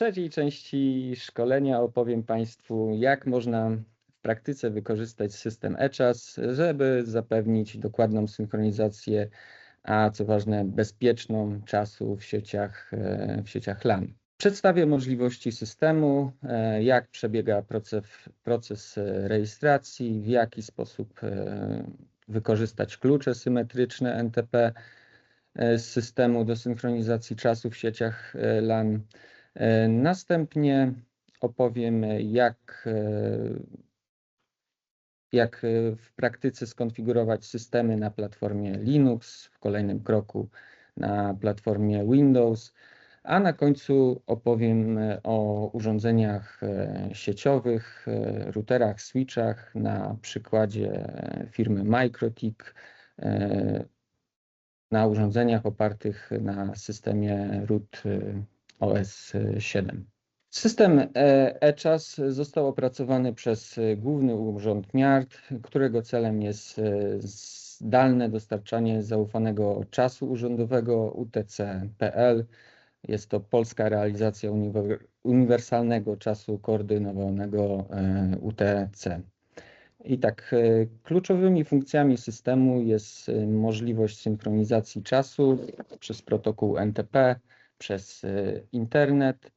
trzeciej części szkolenia opowiem Państwu, jak można w praktyce wykorzystać system eChas, żeby zapewnić dokładną synchronizację, a co ważne, bezpieczną czasu w sieciach, w sieciach LAN. Przedstawię możliwości systemu, e, jak przebiega proces, proces rejestracji, w jaki sposób e, wykorzystać klucze symetryczne NTP e, z systemu do synchronizacji czasu w sieciach LAN. Następnie opowiem, jak, jak w praktyce skonfigurować systemy na platformie Linux, w kolejnym kroku na platformie Windows. A na końcu opowiem e, o urządzeniach e, sieciowych, e, routerach, switchach na przykładzie firmy Microtik, na urządzeniach opartych na systemie root OS 7. System eChas został opracowany przez Główny Urząd Miar, którego celem jest zdalne dostarczanie zaufanego czasu urzędowego UTC.pl jest to polska realizacja uniwersalnego czasu koordynowanego e, UTC. I tak, e, kluczowymi funkcjami systemu jest e, możliwość synchronizacji czasu przez protokół NTP, przez internet.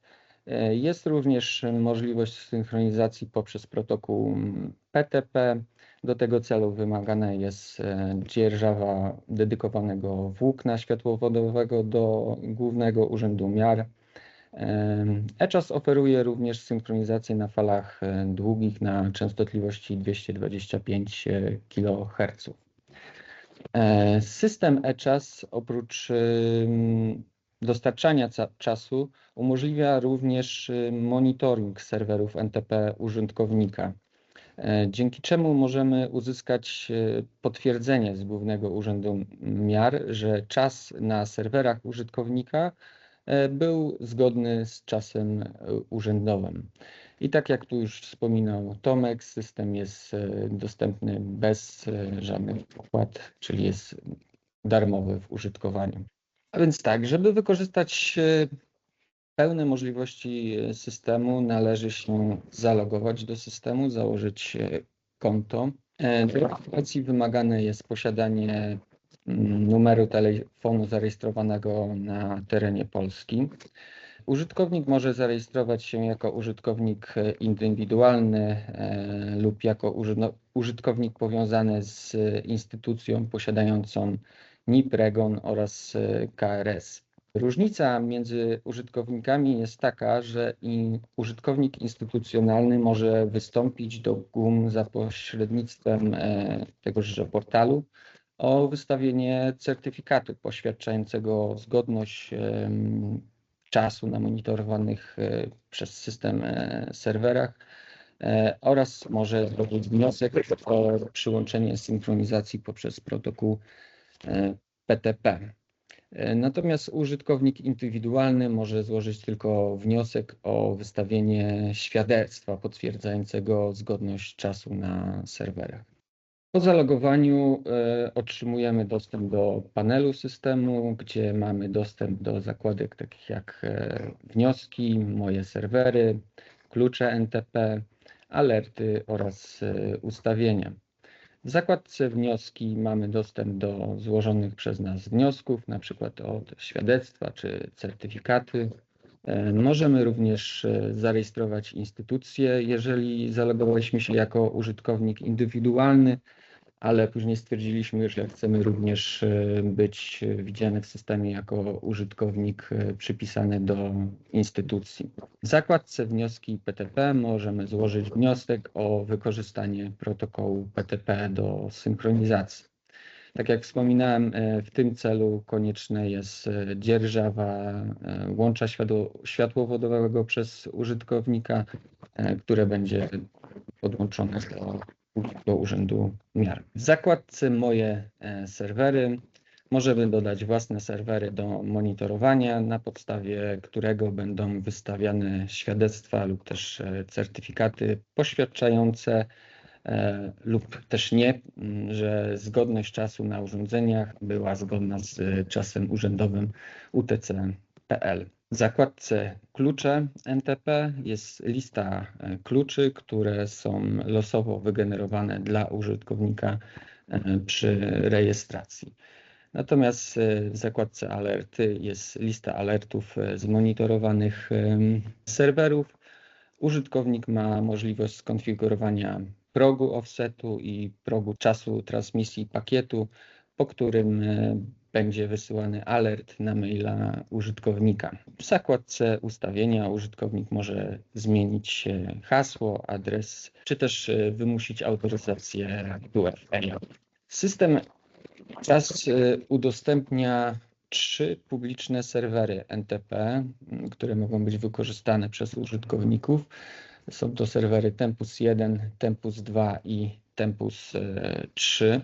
Jest również możliwość synchronizacji poprzez protokół PTP, do tego celu wymagane jest e, dzierżawa dedykowanego włókna światłowodowego do Głównego Urzędu Miar. ECHAS oferuje również synchronizację na falach e, długich na częstotliwości 225 kHz. E, system ECHAS oprócz dostarczania czasu umożliwia również monitoring serwerów NTP użytkownika. E, dzięki czemu możemy uzyskać e, potwierdzenie z Głównego Urzędu Miar, że czas na serwerach użytkownika e, był zgodny z czasem urzędowym. I tak jak tu już wspominał Tomek, system jest dostępny bez żadnych opłat, czyli jest darmowy w użytkowaniu. A więc tak, żeby wykorzystać pełne możliwości e, systemu należy się zalogować do systemu, założyć e, konto. E, do rejestracji wymagane jest posiadanie mm, numeru telefonu zarejestrowanego na terenie Polski. Użytkownik może zarejestrować się jako użytkownik indywidualny lub jako użytkownik powiązany z instytucją posiadającą NIP, REGON oraz KRS. Różnica między użytkownikami jest taka, że użytkownik instytucjonalny może wystąpić do GUM za pośrednictwem e, tegoż portalu o wystawienie certyfikatu poświadczającego zgodność czasu na monitorowanych e, przez system e, serwerach oraz może zrobić wniosek o przyłączenie synchronizacji poprzez protokół PTP. E, natomiast użytkownik indywidualny może złożyć tylko wniosek o wystawienie świadectwa potwierdzającego zgodność czasu na serwerach. Po zalogowaniu e, otrzymujemy dostęp do panelu systemu, gdzie mamy dostęp do zakładek takich jak e, wnioski, moje serwery, klucze NTP, alerty oraz ustawienia. W zakładce wnioski mamy dostęp do złożonych przez nas wniosków, na przykład o świadectwa czy certyfikaty. E, możemy również e, zarejestrować instytucję, jeżeli zalogowaliśmy się jako użytkownik indywidualny, ale później stwierdziliśmy, że chcemy również e, być widziany w systemie jako użytkownik e, przypisany do instytucji. W zakładce wnioski PTP możemy złożyć wniosek o wykorzystanie protokołu PTP do synchronizacji. Tak jak wspominałem, e, w tym celu konieczne jest dzierżawa łącza światłowodowego przez użytkownika, które będzie podłączone do do Urzędu Miar. W zakładce Moje e, serwery możemy dodać własne serwery do monitorowania, na podstawie którego będą wystawiane świadectwa lub też e, certyfikaty poświadczające e, lub też nie, że zgodność czasu na urządzeniach była zgodna z czasem urzędowym UTC.pl. W zakładce klucze NTP jest lista e, kluczy, które są losowo wygenerowane dla użytkownika e, przy rejestracji. Natomiast e, w zakładce alerty jest lista alertów zmonitorowanych serwerów. Użytkownik ma możliwość skonfigurowania progu offsetu i progu czasu transmisji pakietu, po którym będzie wysyłany alert na maila użytkownika. W zakładce ustawienia użytkownik może zmienić hasło, adres, czy też e, wymusić autoryzację 2FA. System czas e, udostępnia trzy publiczne serwery NTP, które mogą być wykorzystane przez użytkowników. Są to serwery Tempus 1, Tempus 2 i Tempus 3.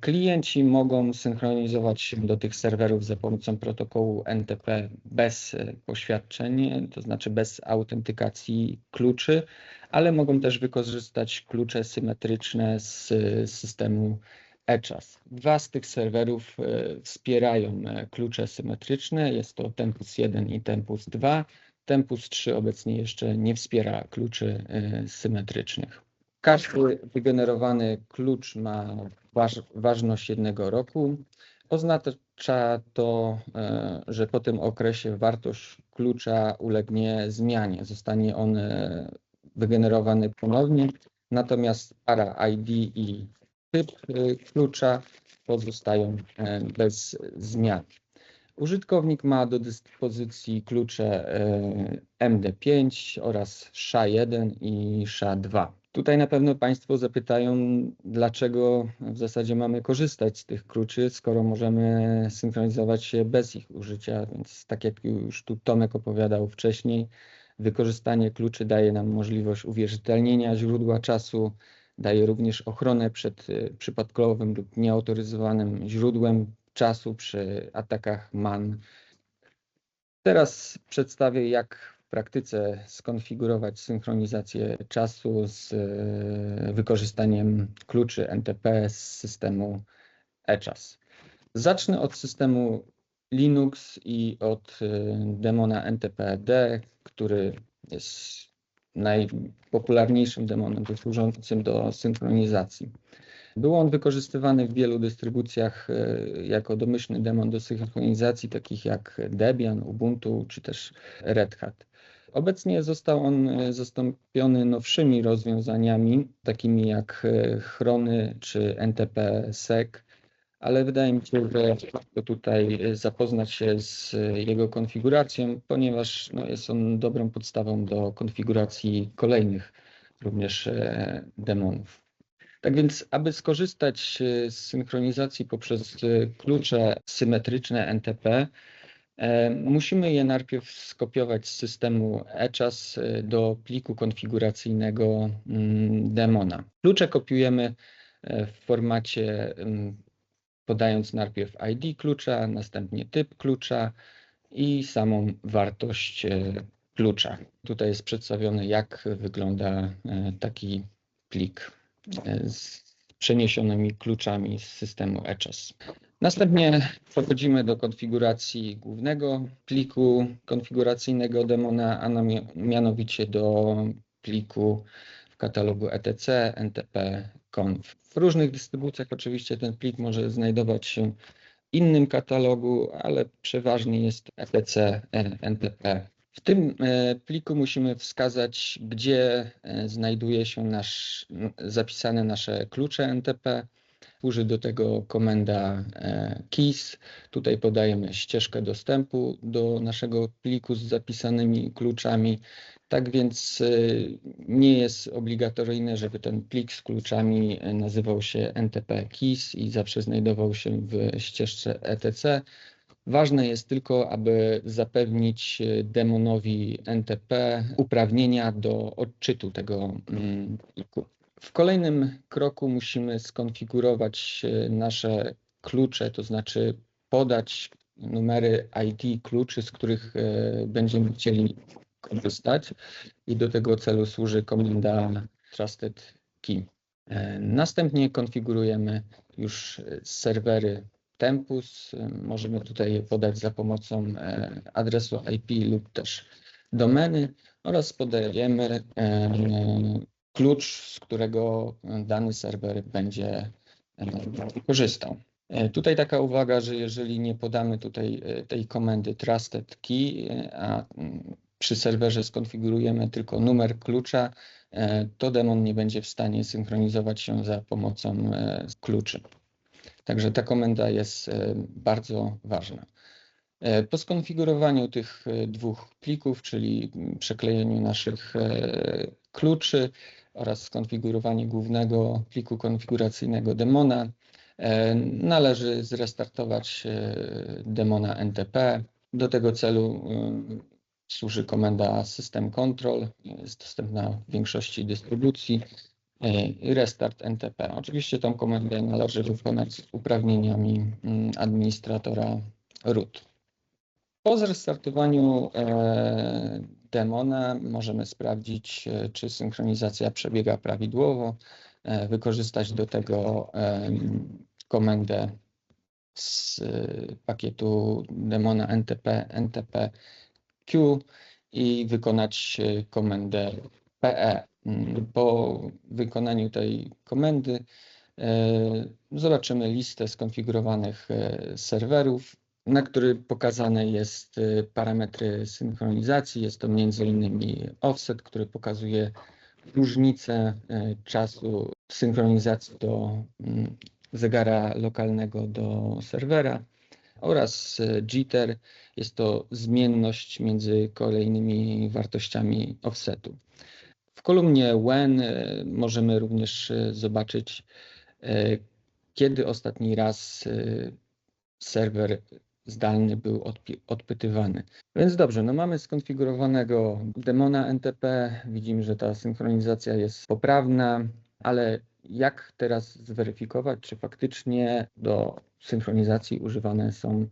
Klienci mogą synchronizować się do tych serwerów za pomocą protokołu NTP bez e, poświadczeń, to znaczy bez autentykacji kluczy, ale mogą też wykorzystać klucze symetryczne z systemu ECHAS. Dwa z tych serwerów e, wspierają e, klucze symetryczne, jest to Tempus 1 i Tempus 2. Tempus 3 obecnie jeszcze nie wspiera kluczy symetrycznych. Każdy wygenerowany klucz ma waż, ważność jednego roku. Oznacza to, e, że po tym okresie wartość klucza ulegnie zmianie. Zostanie on e, wygenerowany ponownie, natomiast para ID i typ e, klucza pozostają bez zmian. Użytkownik ma do dyspozycji klucze MD5 oraz SHA-1 i SHA-2. Tutaj na pewno Państwo zapytają, dlaczego w zasadzie mamy korzystać z tych kluczy, skoro możemy synchronizować się bez ich użycia. Więc tak jak już tu Tomek opowiadał wcześniej, wykorzystanie kluczy daje nam możliwość uwierzytelnienia źródła czasu, daje również ochronę przed y, przypadkowym lub nieautoryzowanym źródłem czasu przy atakach MAN. Teraz przedstawię, jak praktyce skonfigurować synchronizację czasu z e, wykorzystaniem kluczy NTP z systemu eChas. Zacznę od systemu Linux i od e, demona NTPD, który jest najpopularniejszym demonem służącym do synchronizacji. Był on wykorzystywany w wielu dystrybucjach e, jako domyślny demon do synchronizacji, takich jak Debian, Ubuntu czy też Red Hat. Obecnie został on e, zastąpiony nowszymi rozwiązaniami, takimi jak e, Chrony czy NTP-SEC, ale wydaje mi się, że warto tutaj zapoznać się z jego konfiguracją, ponieważ no, jest on dobrą podstawą do konfiguracji kolejnych również demonów. Tak więc, aby skorzystać e, z synchronizacji poprzez e, klucze symetryczne NTP, e, musimy je najpierw skopiować z systemu ECHAS do pliku konfiguracyjnego mm, demona. Klucze kopiujemy w formacie mm, podając najpierw ID klucza, następnie typ klucza i samą wartość klucza. Tutaj jest przedstawione, jak wygląda taki plik z przeniesionymi kluczami z systemu ECHAS. Następnie przechodzimy do konfiguracji głównego pliku konfiguracyjnego demona, a mianowicie do pliku w katalogu etc ntp-conf. W różnych dystrybucjach oczywiście ten plik może znajdować się w innym katalogu, ale przeważnie jest etc ntp w tym e, pliku musimy wskazać, gdzie e, znajduje się nasz, zapisane nasze klucze NTP. Służy do tego komenda e, keys. Tutaj podajemy ścieżkę dostępu do naszego pliku z zapisanymi kluczami. Tak więc nie jest obligatoryjne, żeby ten plik z kluczami nazywał się NTP keys i zawsze znajdował się w ścieżce etc. Ważne jest tylko, aby zapewnić e, demonowi NTP uprawnienia do odczytu tego mm, pliku. W kolejnym kroku musimy skonfigurować e, nasze klucze, to znaczy podać numery ID kluczy, z których e, będziemy chcieli korzystać i do tego celu służy komenda trusted key. Następnie konfigurujemy już serwery Tempus. Możemy tutaj podać za pomocą e, adresu IP lub też domeny oraz podajemy e, klucz, z którego dany serwer będzie e, korzystał. Tutaj taka uwaga, że jeżeli nie podamy tutaj tej komendy trusted key, a mm, przy serwerze skonfigurujemy tylko numer klucza, to demon nie będzie w stanie synchronizować się za pomocą kluczy. Także ta komenda jest e, bardzo ważna. E, po skonfigurowaniu tych e, dwóch plików, czyli przeklejeniu naszych kluczy oraz skonfigurowaniu głównego pliku konfiguracyjnego demona, należy zrestartować demona NTP. Do tego celu służy komenda system control, jest dostępna w większości dystrybucji restart NTP. Oczywiście tą komendę należy wykonać z uprawnieniami mm, administratora root. Po zrestartowaniu e, demona możemy sprawdzić, e, czy synchronizacja przebiega prawidłowo, e, wykorzystać do tego komendę z pakietu demona NTP, NTP Q i wykonać komendę PE po wykonaniu tej komendy zobaczymy listę skonfigurowanych serwerów, na który pokazane jest e, parametry synchronizacji. Jest to m.in. offset, który pokazuje różnicę czasu synchronizacji do mm, zegara lokalnego do serwera oraz jitter. Jest to zmienność między kolejnymi wartościami offsetu. W kolumnie when możemy również zobaczyć, kiedy ostatni raz serwer zdalny był odpytywany. Więc dobrze, no mamy skonfigurowanego demona NTP, widzimy, że ta synchronizacja jest poprawna, ale jak teraz zweryfikować, czy faktycznie do synchronizacji używane są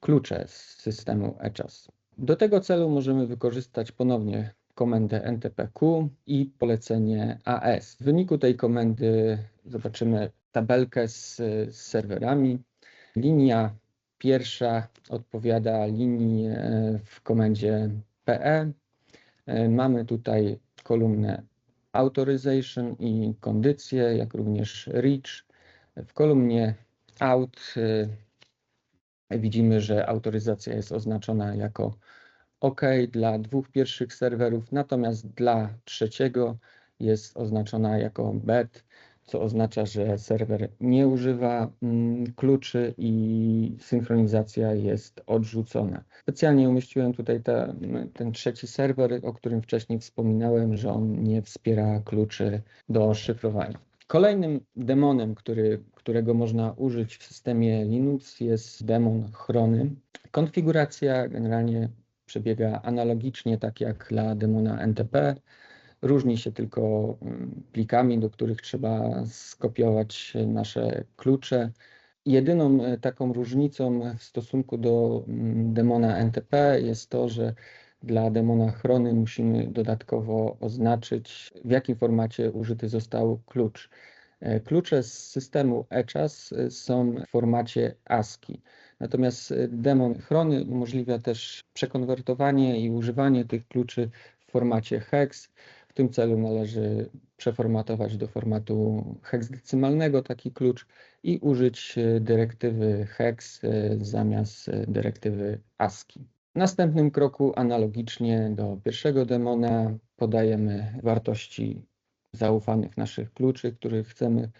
klucze z systemu ECHAS? Do tego celu możemy wykorzystać ponownie komendę NTPQ i polecenie AS. W wyniku tej komendy zobaczymy tabelkę z, z serwerami. Linia pierwsza odpowiada linii e, w komendzie PE. E, mamy tutaj kolumnę Authorization i kondycje, jak również reach. W kolumnie out e, widzimy, że autoryzacja jest oznaczona jako OK dla dwóch pierwszych serwerów, natomiast dla trzeciego jest oznaczona jako BET, co oznacza, że serwer nie używa mm, kluczy i synchronizacja jest odrzucona. Specjalnie umieściłem tutaj te, ten trzeci serwer, o którym wcześniej wspominałem, że on nie wspiera kluczy do szyfrowania. Kolejnym demonem, który, którego można użyć w systemie Linux jest demon chrony. Konfiguracja generalnie przebiega analogicznie, tak jak dla demona NTP. Różni się tylko mm, plikami, do których trzeba skopiować nasze klucze. Jedyną e, taką różnicą w stosunku do mm, demona NTP jest to, że dla demona chrony musimy dodatkowo oznaczyć, w jakim formacie użyty został klucz. E, klucze z systemu ECHAS e, są w formacie ASCII. Natomiast demon chrony umożliwia też przekonwertowanie i używanie tych kluczy w formacie hex. Tym celu należy przeformatować do formatu heksadecymalnego taki klucz i użyć y, dyrektywy hex y, zamiast dyrektywy ASCII. W następnym kroku analogicznie do pierwszego demona podajemy wartości zaufanych naszych kluczy, których chcemy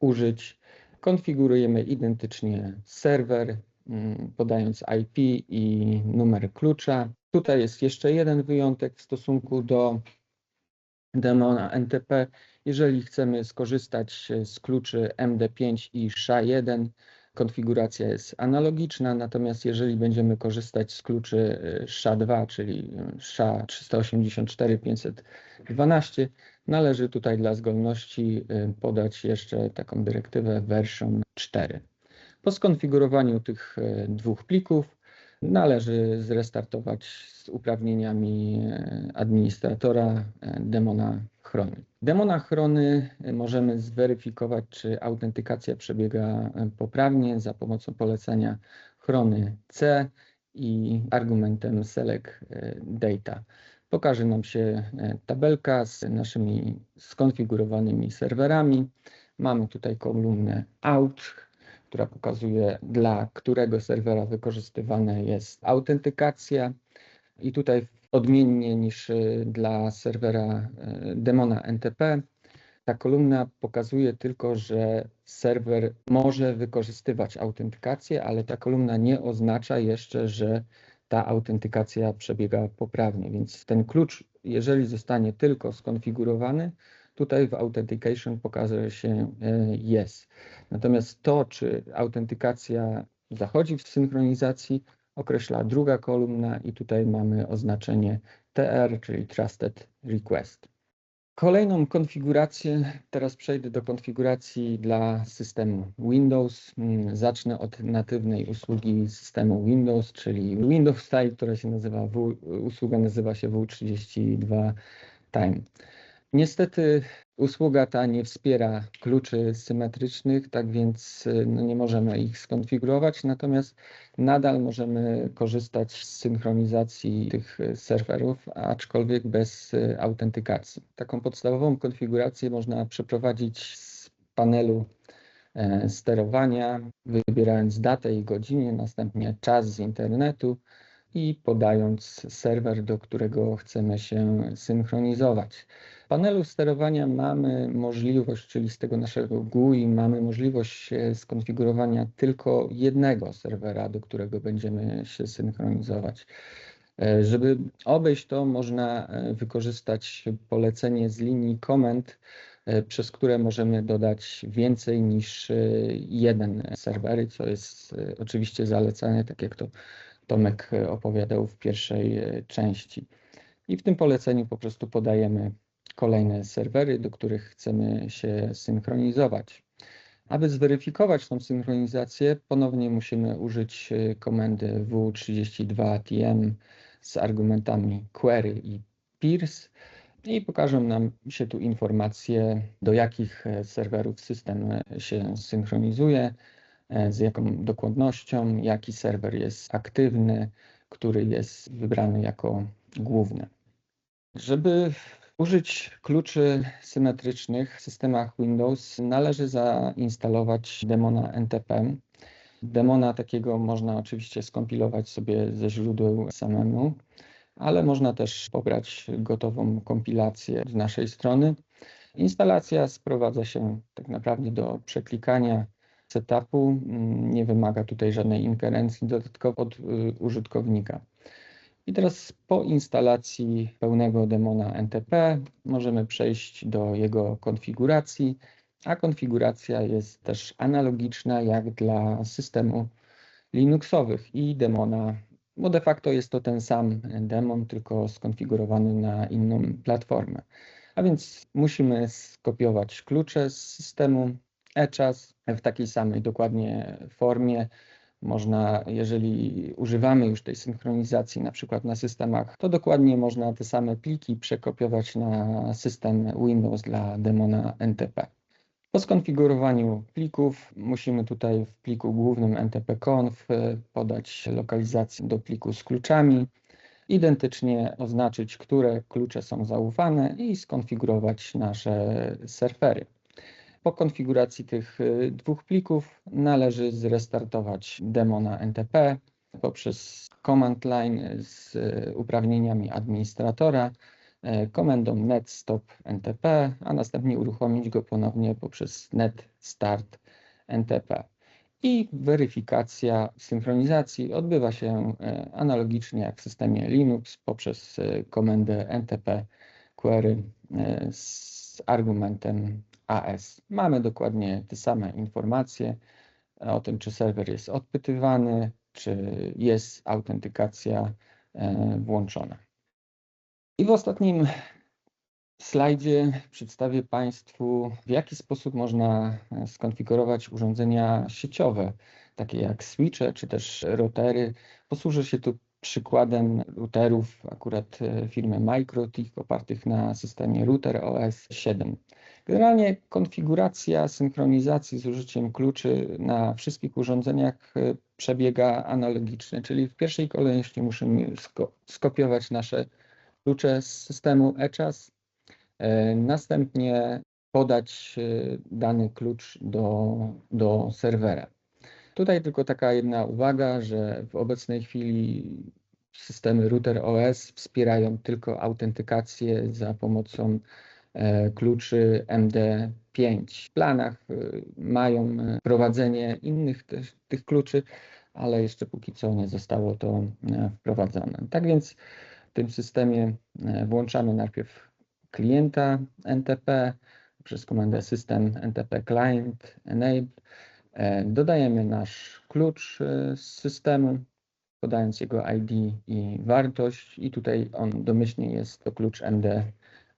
użyć. Konfigurujemy identycznie serwer, Mm, podając IP i numer klucza. Tutaj jest jeszcze jeden wyjątek w stosunku do demona NTP. Jeżeli chcemy skorzystać z kluczy MD5 i SHA-1, konfiguracja jest analogiczna, natomiast jeżeli będziemy korzystać z kluczy SHA-2, czyli SHA-384-512, należy tutaj dla zgodności podać jeszcze taką dyrektywę version 4. Po skonfigurowaniu tych e, dwóch plików należy zrestartować z uprawnieniami e, administratora e, demona chrony. W demonach chrony możemy zweryfikować, czy autentykacja przebiega poprawnie za pomocą polecenia chrony C i argumentem select data. Pokaże nam się tabelka z naszymi skonfigurowanymi serwerami. Mamy tutaj kolumnę out, która pokazuje dla którego serwera wykorzystywana jest autentykacja. I tutaj odmiennie niż y, dla serwera y, demona NTP, ta kolumna pokazuje tylko, że serwer może wykorzystywać autentykację, ale ta kolumna nie oznacza jeszcze, że ta autentykacja przebiega poprawnie. Więc ten klucz, jeżeli zostanie tylko skonfigurowany, tutaj w Authentication pokazuje się jest. Natomiast to, czy autentykacja zachodzi w synchronizacji, określa druga kolumna i tutaj mamy oznaczenie TR, czyli Trusted Request. Kolejną konfigurację, teraz przejdę do konfiguracji dla systemu Windows. Mm, zacznę od natywnej usługi systemu Windows, czyli Windows Style, która się nazywa w, usługa nazywa się W32 Time. Niestety usługa ta nie wspiera kluczy symetrycznych, tak więc y, no nie możemy ich skonfigurować, natomiast nadal możemy korzystać z synchronizacji tych y, serwerów, aczkolwiek bez y, autentykacji. Taką podstawową konfigurację można przeprowadzić z panelu e, sterowania, wybierając datę i godzinę, następnie czas z internetu, i podając serwer, do którego chcemy się synchronizować. W panelu sterowania mamy możliwość, czyli z tego naszego GUI, mamy możliwość skonfigurowania tylko jednego serwera, do którego będziemy się synchronizować. E, żeby obejść to, można e, wykorzystać polecenie z linii komend, e, przez które możemy dodać więcej niż jeden serwer, co jest oczywiście zalecane, tak jak to Tomek e, opowiadał w pierwszej e, części. I w tym poleceniu po prostu podajemy kolejne serwery, do których chcemy się synchronizować. Aby zweryfikować tą synchronizację, ponownie musimy użyć e, komendy w32tm z argumentami query i peers i pokażą nam się tu informacje, do jakich serwerów system się synchronizuje, z jaką dokładnością, jaki serwer jest aktywny, który jest wybrany jako główny. Żeby użyć kluczy symetrycznych w systemach Windows, należy zainstalować demona NTP. Demona takiego można oczywiście skompilować sobie ze źródeł samemu, ale można też pobrać gotową kompilację z naszej strony. Instalacja sprowadza się tak naprawdę do przeklikania setupu, mm, nie wymaga tutaj żadnej ingerencji dodatkowo od y, użytkownika. I teraz po instalacji pełnego demona NTP możemy przejść do jego konfiguracji, a konfiguracja jest też analogiczna jak dla systemu Linuxowych i demona, bo de facto jest to ten sam demon, tylko skonfigurowany na inną platformę. A więc musimy skopiować klucze z systemu, e-czas w takiej samej dokładnie formie. Można, jeżeli używamy już tej synchronizacji, na przykład na systemach, to dokładnie można te same pliki przekopiować na system Windows dla demona NTP. Po skonfigurowaniu plików musimy tutaj w pliku głównym ntp-conf podać lokalizację do pliku z kluczami, identycznie oznaczyć, które klucze są zaufane i skonfigurować nasze serwery. Po konfiguracji tych y, dwóch plików należy zrestartować demona NTP poprzez command line z y, uprawnieniami administratora, y, komendą net stop NTP, a następnie uruchomić go ponownie poprzez net start NTP. I weryfikacja synchronizacji odbywa się analogicznie jak w systemie Linux poprzez komendę NTP query z argumentem AS. Mamy dokładnie te same informacje o tym, czy serwer jest odpytywany, czy jest autentykacja e, włączona. I w ostatnim slajdzie przedstawię Państwu, w jaki sposób można e, skonfigurować urządzenia sieciowe, takie jak switche czy też routery. Posłużę się tu przykładem routerów akurat e, firmy MikroTik opartych na systemie Router OS 7. Generalnie konfiguracja synchronizacji z użyciem kluczy na wszystkich urządzeniach e, przebiega analogicznie, czyli w pierwszej kolejności musimy sko- skopiować nasze klucze z systemu ECHAS, e, następnie podać e, dany klucz do, do serwera. Tutaj tylko taka jedna uwaga, że w obecnej chwili systemy Router OS wspierają tylko autentykację za pomocą E, kluczy MD5. W planach e, mają e, prowadzenie innych też, tych kluczy, ale jeszcze póki co nie zostało to wprowadzone. Tak więc w tym systemie włączamy najpierw klienta NTP przez komendę system NTP client enable. Dodajemy nasz klucz z systemu, podając jego ID i wartość i tutaj on domyślnie jest to klucz MD5.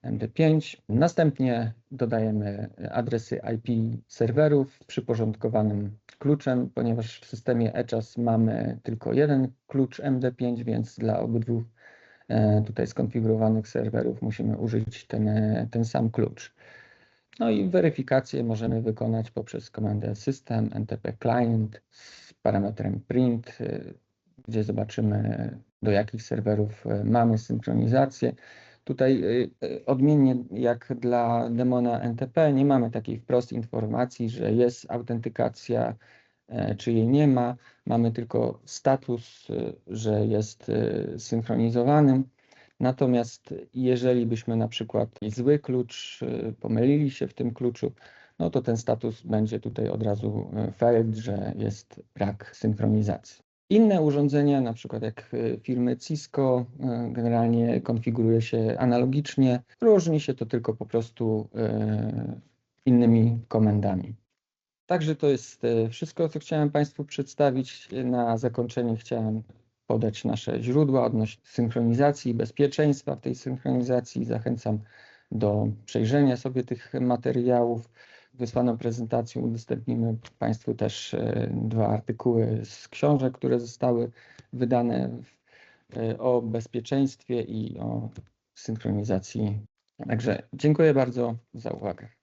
MP5. Następnie dodajemy adresy IP serwerów przyporządkowanym kluczem, ponieważ w systemie ECHAS mamy tylko jeden klucz MD5, więc dla obydwu e, tutaj skonfigurowanych serwerów musimy użyć ten, ten sam klucz. No i weryfikację możemy wykonać poprzez komendę system NTP client z parametrem print, e, gdzie zobaczymy do jakich serwerów e, mamy synchronizację. Tutaj y, y, odmiennie jak dla demona NTP nie mamy takiej wprost informacji, że jest autentykacja e, czy jej nie ma. Mamy tylko status, y, że jest synchronizowanym. Natomiast jeżeli byśmy na przykład zły klucz, pomylili się w tym kluczu, no to ten status będzie tutaj od razu failed, że jest brak synchronizacji. Inne urządzenia, na przykład jak y, firmy Cisco, y, generalnie konfiguruje się analogicznie. Różni się to tylko po prostu y, innymi komendami. Także to jest wszystko, co chciałem Państwu przedstawić. Na zakończenie chciałem podać nasze źródła odnośnie synchronizacji i bezpieczeństwa w tej synchronizacji. Zachęcam do przejrzenia sobie tych materiałów. Wysłaną prezentacją udostępnimy Państwu też e, dwa artykuły z książek, które zostały wydane e, o bezpieczeństwie i o synchronizacji. Także dziękuję bardzo za uwagę.